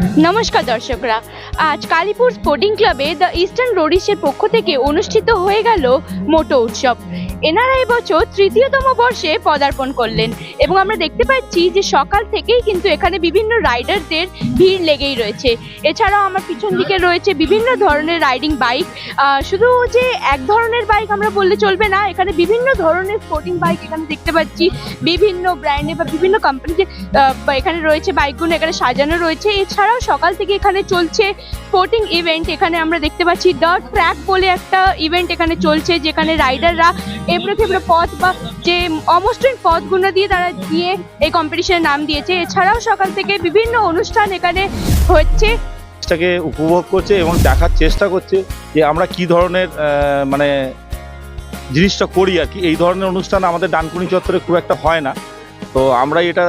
নমস্কার দর্শকরা। আজ কালীপুর স্পোর্টিং ক্লাবে দ্য ইস্টার্ন রোডিসের পক্ষ থেকে অনুষ্ঠিত হয়ে গেল মোটো উৎসব। এনারা এবছর তৃতীয়তম বর্ষে পদার্পণ করলেন এবং আমরা দেখতে পাচ্ছি যে সকাল থেকেই কিন্তু এখানে বিভিন্ন রাইডারদের ভিড় লেগেই রয়েছে। এছাড়াও আমার পিছন দিকে রয়েছে বিভিন্ন ধরনের রাইডিং বাইক। শুধু যে এক ধরনের বাইক আমরা বললে চলবে না, এখানে বিভিন্ন ধরনের স্পোর্টিং বাইক এখানে দেখতে পাচ্ছি। বিভিন্ন ব্র্যান্ডে বা বিভিন্ন কোম্পানিতে এখানে রয়েছে বাইকগুলো এখানে সাজানো রয়েছে। এছাড়াও সকাল থেকে এখানে চলছে স্পোর্টিং ইভেন্ট। এখানে আমরা দেখতে পাচ্ছি ডার্ট ট্র্যাক বলে একটা ইভেন্ট এখানে চলছে, যেখানে রাইডাররা এবড়ো থেবড়ো পথ বা যে অমসৃণ পথগুলো দিয়ে তারা দিয়ে এই কম্পিটিশনের নাম দিয়েছে। এছাড়াও সকাল থেকে বিভিন্ন অনুষ্ঠান এখানে হচ্ছে। জিনিসটাকে উপভোগ করছে এবং দেখার চেষ্টা করছে যে আমরা কি ধরনের মানে জিনিসটা করি আর কি। এই ধরনের অনুষ্ঠান আমাদের ডানকুনি চত্বরে খুব একটা হয় না। তো আমরা এটা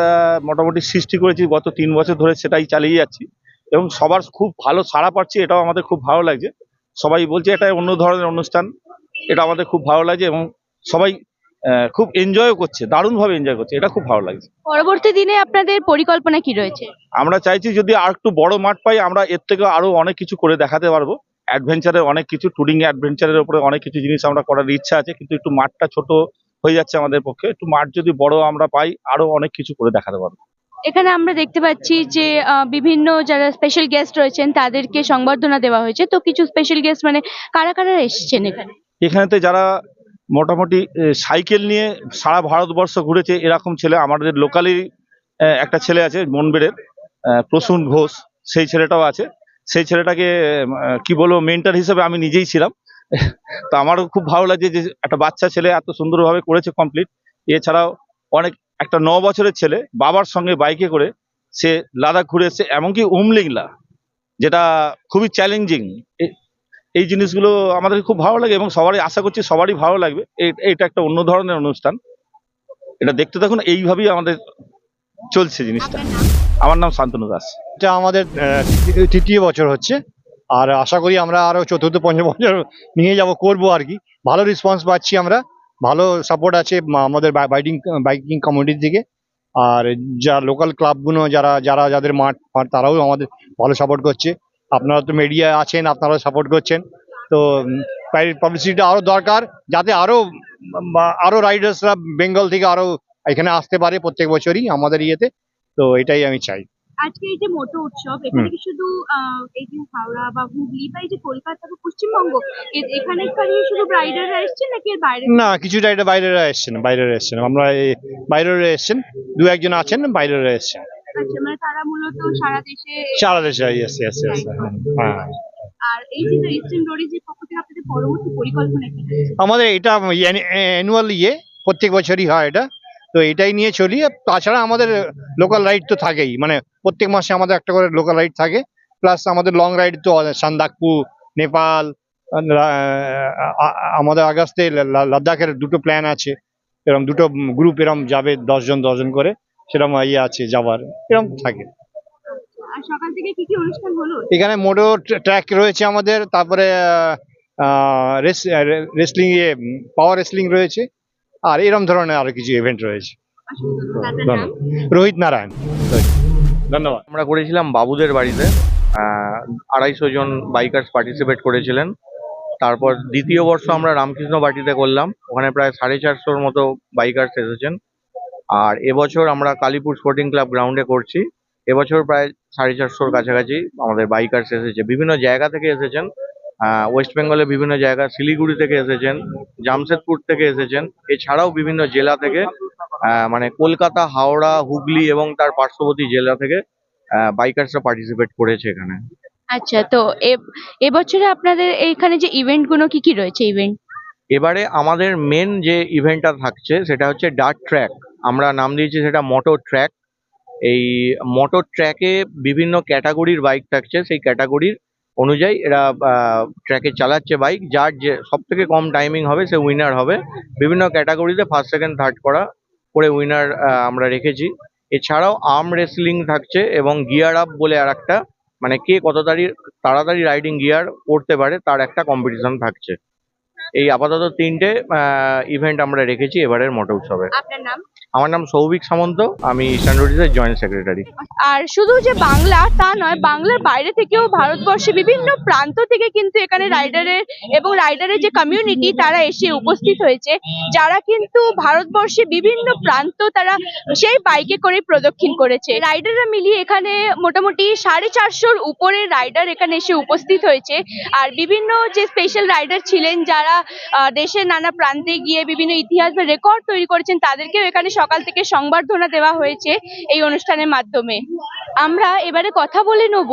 মোটামুটি সৃষ্টি করেছি, গত তিন বছর ধরে সেটাই চালিয়ে যাচ্ছি। এবং সবার খুব ভালো সাড়া পাচ্ছি, এটাও আমাদের খুব ভালো লাগছে। সবাই বলছে এটা অন্য ধরনের অনুষ্ঠান, এটা আমাদের খুব ভালো লাগছে এবং সবাই খুব এনজয়ও করছে দারুণভাবে এনজয় করছে এটা খুব ভালো লাগছে। পরবর্তী দিনে আপনাদের পরিকল্পনা কি রয়েছে? আমরা চাইছি যদি আর একটু বড় মাঠ পাই আমরা এর থেকে আরও অনেক কিছু করে দেখাতে পারব। অ্যাডভেঞ্চারের অনেক কিছু ট্যুরিং অ্যাডভেঞ্চারের উপরে অনেক কিছু জিনিস আমরা করার ইচ্ছা আছে কিন্তু একটু মাঠটা ছোট হয়ে যাচ্ছে আমাদের পক্ষে একটু মাঠ যদি বড় আমরা পাই আরও অনেক কিছু করে দেখাতে পারব। এখানে আমরা দেখতে পাচ্ছি যে বিভিন্ন যারা স্পেশাল গেস্ট রয়েছেন তাদেরকে সংবর্ধনা দেওয়া হয়েছে। তো কিছু স্পেশাল গেস্ট মানে কারা কারা এসেছেন এখানে? এখানেতে যারা মোটামুটি সাইকেল নিয়ে সারা ভারতবর্ষ ঘুরেছে এরকম ছেলে। আমাদের লোকালি একটা ছেলে আছে মনবেড়ের আহ, প্রসূন ঘোষ সেই ছেলেটাও আছে। সেই ছেলেটাকে কি বলব মেন্টার হিসেবে আমি নিজেই ছিলাম। তো আমারও খুব ভালো লাগছে যে একটা বাচ্চা ছেলে এত সুন্দরভাবে করেছে কমপ্লিট এছাড়াও অনেক একটা ন বছরের ছেলে বাবার সঙ্গে বাইকে করে সে লাদাখ ঘুরে এসছে এমনকি উমলিংলা যেটা খুবই চ্যালেঞ্জিং এই জিনিসগুলো আমাদের খুব ভালো লাগে এবং সবারই আশা করছি সবারই ভালো লাগবে। এই- এটা একটা অন্য ধরনের অনুষ্ঠান। এটা দেখতে থাকুন এইভাবেই আমাদের চলছে জিনিসটা। আমার নাম শান্তনু দাস। এটা আমাদের তৃতীয়- তৃতীয় বছর হচ্ছে। আর আশা করি আমরা আরও চতুর্থ পঞ্চম বছর নিয়ে যাব করব আর কি। ভালো রেসপন্স পাচ্ছি আমরা। ভালো সাপোর্ট আছে আমাদের বাইকিং বাইকিং কমিউনিটির থেকে আর যা লোকাল ক্লাবগুলো যারা যারা যাদের মাঠ মাঠ তারাও আমাদের ভালো সাপোর্ট করছে। আপনারা তো মিডিয়া আছেন আপনারা সাপোর্ট করছেন। তো পাবলিসিটিটা আরও দরকার যাতে আরও বা- আরও রাইডার্সরা বেঙ্গল থেকে আরও এখানে আসতে পারে প্রত্যেক বছরই আমাদের ইয়েতে। তো এটাই আমি চাই। আজকে এই যে মোটো উৎসব এখানে কি শুধু এই যে হাওড়া বা হুগলি বা এই যে কলকাতা বা পশ্চিমবঙ্গ এখানে শুধু রাইডাররা এসছে নাকি এর বাইরে? না কিছু রাইডার বাইরেরা এসছেন বাইরেরা এসছেন। আমরা বাইরেরা এসছেন দু একজন আছেন বাইরেরা এসছেন। আচ্ছা মানে তারা মূলত সারা দেশে সারা দেশে ইয়েস ইয়েস ইয়েস হ্যাঁ আর এই যে ইস্টার্ন রোডিজের পক্ষ থেকে আপনাদের পরবর্তী পরিকল্পনা কি আমাদের এটা অ্যানুয়াল ইয়ে প্রত্যেক বছরই হয় এটা। তো এটাই নিয়ে চলি। তাছাড়া আমাদের লোকাল রাইড তো থাকেই। মানে প্রত্যেক মাসে আমাদের একটা করে লোকাল রাইড থাকে। প্লাস আমাদের লং রাইড তো সান্দাকপু নেপাল আমাদের আগস্টে লাদাখের দুটো প্ল্যান আছে। এরকম দুটো গ্রুপ এরকম যাবে দশজন দশজন করে। সেরকম ইয়ে আছে যাবার এরকম থাকে। আর সকাল থেকে কি কি অনুষ্ঠান হলো? এখানে মোটো ট্র্যাক রয়েছে আমাদের তারপরে রেসলিং এ পাওয়ার রেসলিং রয়েছে আর এরকম ধরনের আরও কিছু ইভেন্ট রয়েছে। আপনার রোহিত নারায়ণ। ধন্যবাদ। আমরা করেছিলাম বাবুদের বাড়িতে আহ, আড়াইশো জন বাইকার্স পার্টিসিপেট করেছিলেন। তারপর দ্বিতীয় বর্ষ আমরা রামকৃষ্ণ বাটিতে করলাম ওখানে প্রায় সাড়ে চারশোর মতো বাইকার্স এসেছেন। আর এবছর আমরা কালীপুর স্পোর্টিং ক্লাব গ্রাউন্ডে করছি। এবছর প্রায় সাড়ে চারশোর কাছাকাছি আমাদের বাইকার্স এসেছে। বিভিন্ন জায়গা থেকে এসেছেন আহ, ওয়েস্ট বেঙ্গলের বিভিন্ন জায়গা শিলিগুড়ি থেকে এসেছেন জামশেদপুর থেকে এসেছেন। এছাড়াও বিভিন্ন জেলা থেকে মানে কলকাতা হাওড়া হুগলি এবং তার পার্শ্ববর্তী জেলা থেকে বাইকার্সরা পার্টিসিপেট করেছে এখানে। আচ্ছা তো এবছরে আপনাদের এইখানে যে ইভেন্টগুলো কি কি রয়েছে ইভেন্ট এবারে আমাদের মেন যে ইভেন্টটা থাকছে সেটা হচ্ছে ডার্ট ট্র্যাক আমরা নাম দিয়েছি সেটা মোটর ট্র্যাক এই মোটর ট্র্যাকে বিভিন্ন ক্যাটাগরির বাইক থাকছে, সেই ক্যাটাগরির অনুযায়ী এরা ট্র্যাকে চালাচ্ছে বাইক যার যে সব থেকে কম টাইমিং হবে, সে উইনার হবে। বিভিন্ন ক্যাটাগরিতে ফার্স্ট সেকেন্ড থার্ড করা করে উইনার আমরা রেখেছি। এছাড়াও আর্ম রেসলিং থাকছে এবং গিয়ার আপ বলে আর একটা মানে কে কত তাড়ি, তাড়াতাড়ি রাইডিং গিয়ার করতে পারে, তার একটা কম্পিটিশন থাকছে। এই আপাতত তিনটে ইভেন্ট আমরা রেখেছি এবারের মোটর উৎসবে। আপনার নাম? আমার নাম সৌভিক সামন্ত আমি ইস্টার্ন রোডিসের জয়েন্ট সেক্রেটারি আর শুধু যে বাংলা তা নয় বাংলার বাইরে থেকেও ভারতবর্ষে বিভিন্ন প্রান্ত থেকে কিন্তু এখানে রাইডারের এবং রাইডারের যে কমিউনিটি তারা এসে উপস্থিত হয়েছে। যারা কিন্তু ভারতবর্ষে বিভিন্ন প্রান্ত তারা সেই বাইকে করে প্রদক্ষিণ করেছে। রাইডাররা মিলিয়ে এখানে মোটামুটি সাড়ে চারশোর উপরে রাইডার এখানে এসে উপস্থিত হয়েছে। আর বিভিন্ন যে স্পেশাল রাইডার ছিলেন যারা দেশের নানা প্রান্তে গিয়ে বিভিন্ন ইতিহাস বা রেকর্ড তৈরি করেছেন, তাদেরকেও এখানে সকাল থেকে সংবর্ধনা দেওয়া হয়েছে এই অনুষ্ঠানের মাধ্যমে। আমরা এবারে কথা বলে নেব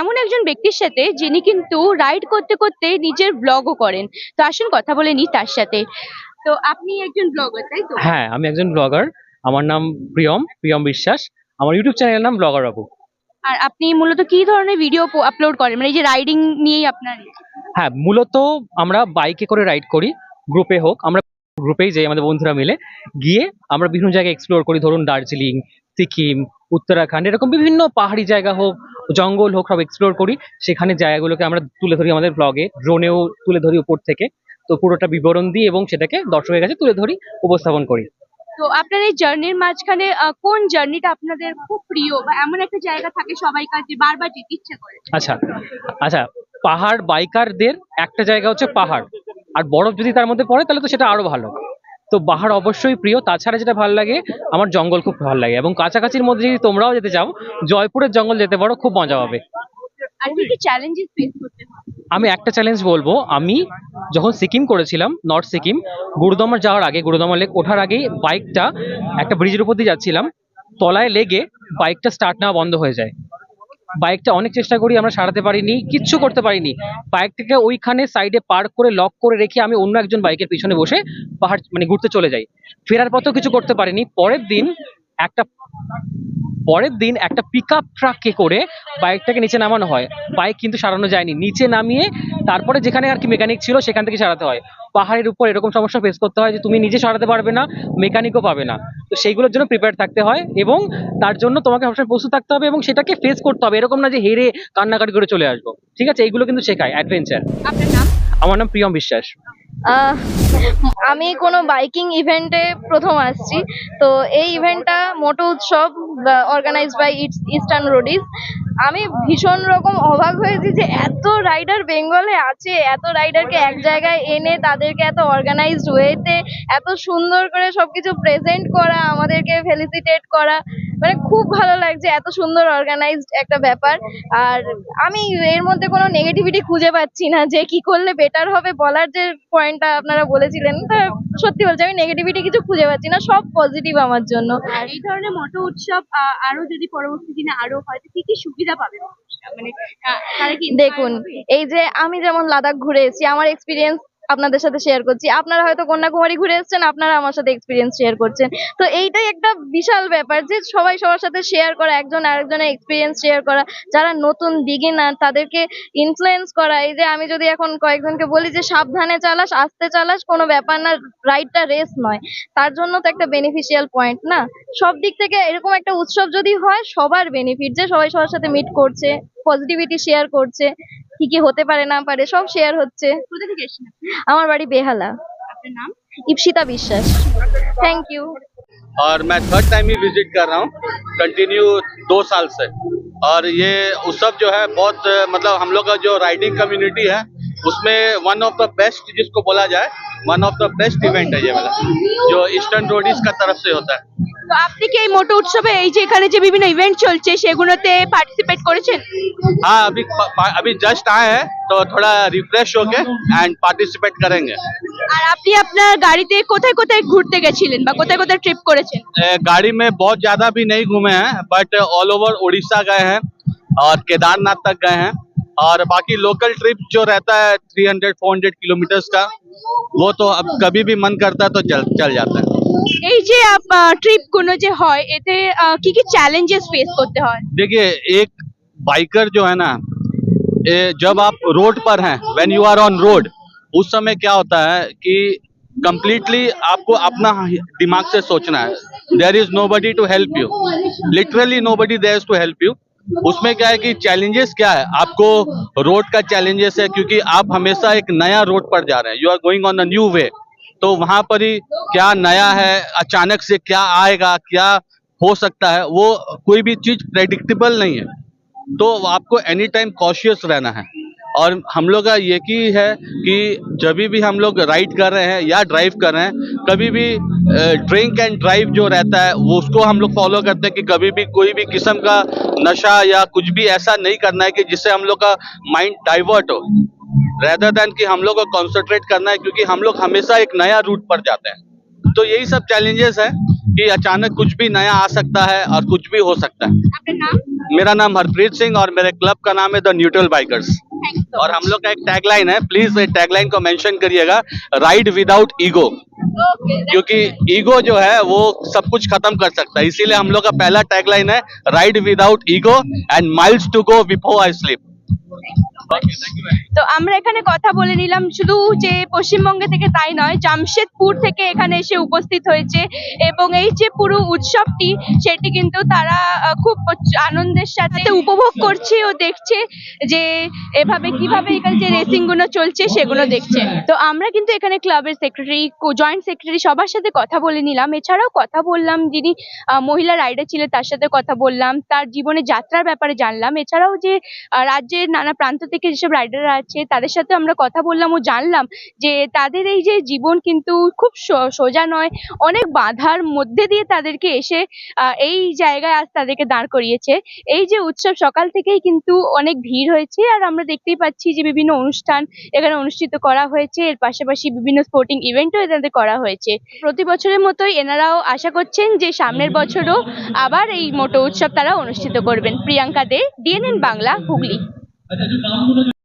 এমন একজন ব্যক্তির সাথে যিনি কিন্তু রাইড করতে করতে নিজের ব্লগও করেন। তো আসুন কথা বলে নিই তার সাথে। তো আপনি একজন ব্লগার তাই তো? হ্যাঁ আমি একজন ব্লগার আমার নাম প্রিয়ম প্রিয়ম বিশ্বাস। আমার ইউটিউব চ্যানেলের নাম ব্লগার বাবু। আর আপনি মূলত কি ধরনের ভিডিও আপলোড করেন? মানে এই যে রাইডিং নিয়েই আপনার হ্যাঁ মূলত আমরা বাইকে করে রাইড করি গ্রুপে হোক, আমরা গ্রুপেই যাই আমাদের বন্ধুরা মিলে গিয়ে আমরা বিভিন্ন জায়গায় এক্সপ্লোর করি, ধরুন দার্জিলিং, সিকিম, উত্তরাখণ্ড, এরকম বিভিন্ন পাহাড়ি জায়গা হোক, জঙ্গল হোক, সব এক্সপ্লোর করি। সেখানে জায়গাগুলোকে আমরা তুলে ধরি আমাদের ব্লগে ড্রোনেও তুলে ধরি উপর থেকে। তো পুরোটা বিবরণ দিই এবং সেটাকে দর্শকের কাছে তুলে ধরি, উপস্থাপন করি। তো আপনার এই জার্নির মাঝখানে আহ, কোন জার্নিটা আপনাদের খুব প্রিয় বা এমন একটা জায়গা থাকে সবাই কাছে বারবার যেতে ইচ্ছে করে? আচ্ছা আচ্ছা পাহাড় বাইকারদের একটা জায়গা হচ্ছে পাহাড়। আর বরফ যদি তার মধ্যে পড়ে তাহলে তো সেটা আরও ভালো। তো পাহাড় অবশ্যই প্রিয়। তাছাড়া যেটা ভালো লাগে আমার জঙ্গল খুব ভালো লাগে। এবং কাছাকাছির মধ্যে যদি তোমরাও যেতে চাও জয়পুরের জঙ্গল যেতে পারো খুব মজা হবে। আর কি কি চ্যালেঞ্জেস ফেস করতে হয়? আমি একটা চ্যালেঞ্জ বলব। আমি যখন সিকিম করেছিলাম নর্থ সিকিম গুরুদমার যাওয়ার আগে গুরুদমা লেক ওঠার আগেই বাইকটা একটা ব্রিজের উপর দিয়ে যাচ্ছিলাম। তলায় লেগে বাইকটা স্টার্ট নেওয়া বন্ধ হয়ে যায়। বাইকটা অনেক চেষ্টা করি আমরা সারাতে পারিনি, কিচ্ছু করতে পারিনি। বাইকটাকে ওইখানে সাইডে পার্ক করে লক করে রেখে আমি অন্য একজন বাইকের পিছনে বসে পাহাড় মানে ঘুরতে চলে যাই। ফেরার পথেও কিছু করতে পারিনি। পরের দিন একটা পরের দিন একটা পিক আপ ট্রাককে করে বাইকটাকে নিচে নামানো হয়। বাইক কিন্তু সারানো যায়নি। নিচে নামিয়ে তারপরে যেখানে আর কি মেকানিক ছিল সেখান থেকে সারাতে হয়। পাহাড়ের উপর এরকম সমস্যা ফেস করতে হয় যে তুমি নিজে সারাতে পারবে না মেকানিকও পাবে না। তো সেইগুলোর জন্য প্রিপেয়ার থাকতে হয় এবং তার জন্য তোমাকে সবসময় প্রস্তুত থাকতে হবে এবং সেটাকে ফেস করতে হবে। এরকম না যে হেরে কান্নাকাটি করে চলে আসব। ঠিক আছে? এইগুলো কিন্তু শেখায়। অ্যাডভেঞ্চার আমার নাম প্রিয়ম বিশ্বাস। আমি কোনো বাইকিং ইভেন্টে প্রথম আসছি। তো এই ইভেন্টটা মোটো উৎসব অর্গানাইজ বাই ইস্টার্ন রোডিজ আমি ভীষণ রকম অবাক হয়েছি যে এত রাইডার বেঙ্গলে আছে, এত রাইডারকে এক জায়গায় এনে তাদেরকে এত অর্গানাইজড ওয়েতে এত সুন্দর করে সবকিছু প্রেজেন্ট করা, আমাদেরকে ফেলিসিটেট করা। মানে খুব ভালো লাগছে এত সুন্দর অর্গানাইজড একটা ব্যাপার। আর আমি এর মধ্যে কোনো নেগেটিভিটি খুঁজে পাচ্ছি না যে কি করলে বেটার হবে বলার যে পয়েন্টটা আপনারা বলেছিলেন তা সত্যি বলছি আমি নেগেটিভিটি কিছু খুঁজে পাচ্ছি না সব পজিটিভ আমার জন্য। আর এই ধরনের মোটো উৎসব আরও যদি পরবর্তী দিনে আরও হয় কি কি সুবিধা পাবে মানে আহ, তারা কি দেখুন এই যে আমি যেমন লাদাখ ঘুরে এসেছি আমার এক্সপিরিয়েন্স আপনাদের সাথে শেয়ার করছি। আপনারা হয়তো কন্যাকুমারী ঘুরে এসেছেন, আপনারা আমার সাথে এক্সপিরিয়েন্স শেয়ার করছেন। তো এইটাই একটা বিশাল ব্যাপার যে সবাই সবার সাথে শেয়ার করা, একজন আরেকজনের এক্সপিরিয়েন্স শেয়ার করা, যারা নতুন বিগিনার তাদেরকে ইনফ্লুয়েন্স করা। এই যে আমি যদি এখন কয়েকজনকে বলি যে সাবধানে চালাস, আস্তে চালাস, কোনো ব্যাপার না রাইডটা রেস নয়। তার জন্য তো একটা বেনিফিশিয়াল পয়েন্ট না? সব দিক থেকে এরকম একটা উৎসব যদি হয়, সবার বেনিফিট যে সবাই সবার সাথে মিট করছে পজিটিভিটি শেয়ার করছে। কি কি হতে পারে না পারে সব শেয়ার হচ্ছে কোথা থেকে এসেছেন আপনি? আমার বাড়ি বেহালা আপনার নাম ইপসিতা বিশ্বাস থ্যাংক ইউ और मैं थर्ड टाइम ही विजिट कर रहा हूँ कंटिन्यू दो साल से और ये उत्सव जो है बहुत अ, मतलब हम लोग का जो राइडिंग कम्युनिटी है उसमें वन ऑफ द बेस्ट जिसको बोला जाए one of the best event है ये वाला जो ईस्टर्न रोडीज का तरफ से होता है তো আপনি কি এই মোটো উৎসবে এই যে এখানে যে বিভিন্ন ইভেন্ট চলছে সেগুলোতে পার্টিসিপেট করেছেন हाँ अभी अभी जस्ट आए हैं तो थोड़ा रिफ्रेश होके एंड पार्टिसिपेट करेंगे আর আপনি আপনার গাড়িতে কোথায় কোথায় ঘুরতে গেছিলেন বা কোথায় কোথায় ট্রিপ করেছেন अ, गाड़ी में बहुत ज्यादा भी नहीं घूमे हैं बट ऑल ओवर उड़ीसा गए हैं और केदारनाथ तक गए हैं और बाकी लोकल ट्रिप जो रहता है 300 400 किलोमीटर्स का वो तो अब कभी भी मन करता है तो चल चल जाता है এই যে ট্রিপ গুলো যে হয় এতে আহ, কি কি চ্যালেঞ্জেস ফেস করতে হয় देखिए एक बाइकर जो है ना ये जब आप रोड पर हैं when you are on road उस समय क्या होता है कि कंप्लीटली आपको अपना दिमाग से सोचना है there is nobody to help you literally nobody there to help you उसमें क्या है कि चैलेंजेस क्या है? आपको रोड का चैलेंजेस है क्योंकि आप हमेशा एक नया रोड पर जा रहे हैं। You are going on a new way तो वहाँ पर ही क्या नया है, अचानक से क्या आएगा, क्या हो सकता है, वो कोई भी चीज़ प्रेडिक्टेबल नहीं है। तो आपको एनी टाइम कॉशियस रहना है। और हम लोग का ये की है कि जब भी हम लोग राइड कर रहे हैं या ड्राइव कर रहे हैं, कभी भी ड्रिंक एंड ड्राइव जो रहता है वो उसको हम लोग फॉलो करते हैं कि कभी भी कोई भी किस्म का नशा या कुछ भी ऐसा नहीं करना है कि जिससे हम लोग का माइंड डाइवर्ट हो। रेदर देन कि हम लोग को कॉन्सेंट्रेट करना है, क्योंकि हम लोग हमेशा एक नया रूट पर जाते हैं। तो यही सब चैलेंजेस है। कि अचानक कुछ भी नया आ सकता है और कुछ भी हो सकता है। नाम? मेरा नाम हरप्रीत सिंह और मेरे क्लब का नाम है द न्यूट्रल बाइकर्स और हम लोग का एक टैगलाइन है प्लीज़ टैगलाइन को मेंशन करिएगा राइड विदाउट ईगो क्योंकि ईगो जो है वो सब कुछ खत्म कर सकता है। इसीलिए हम लोग का पहला टैगलाइन है ride without ego and miles to go before I sleep তো আমরা এখানে কথা বলে নিলাম। শুধু যে পশ্চিমবঙ্গে থেকে তাই নয় জামশেদপুর থেকে এখানে এসে উপস্থিত হয়েছে এবং এই যে পুরো উৎসবটি সেটি কিন্তু তারা খুব আনন্দের সাথে উপভোগ করছে ও দেখছে যে এভাবে কীভাবে এখানে যে রেসিংগুলো চলছে সেগুলো দেখছে। তো আমরা কিন্তু এখানে ক্লাবের সেক্রেটারি জয়েন্ট সেক্রেটারি সবার সাথে কথা বলে নিলাম। এছাড়াও কথা বললাম যিনি আহ, মহিলা রাইডার ছিলেন তার সাথে কথা বললাম তার জীবনের যাত্রার ব্যাপারে জানলাম। এছাড়াও যে আহ, রাজ্যের নানা প্রান্ত থেকে যেসব রাইডাররা আছে, তাদের সাথে আমরা কথা বললাম ও জানলাম যে তাদের এই যে জীবন কিন্তু খুব সোজা নয়, অনেক বাধার মধ্যে দিয়ে তাদেরকে এসে এই জায়গায় আজ তাদেরকে দাঁড় করিয়েছে। এই যে উৎসব সকাল থেকেই কিন্তু অনেক ভিড় হয়েছে আর আমরা দেখতেই পাচ্ছি যে বিভিন্ন অনুষ্ঠান এখানে অনুষ্ঠিত করা হয়েছে। এর পাশাপাশি বিভিন্ন স্পোর্টিং ইভেন্টও এনাদের করা হয়েছে। প্রতি বছরের মতোই এনারাও আশা করছেন যে সামনের বছরও আবার এই মোটো উৎসব তারা অনুষ্ঠিত করবেন। প্রিয়াঙ্কা দে ডিএনএন বাংলা, হুগলি। अच्छा जो काम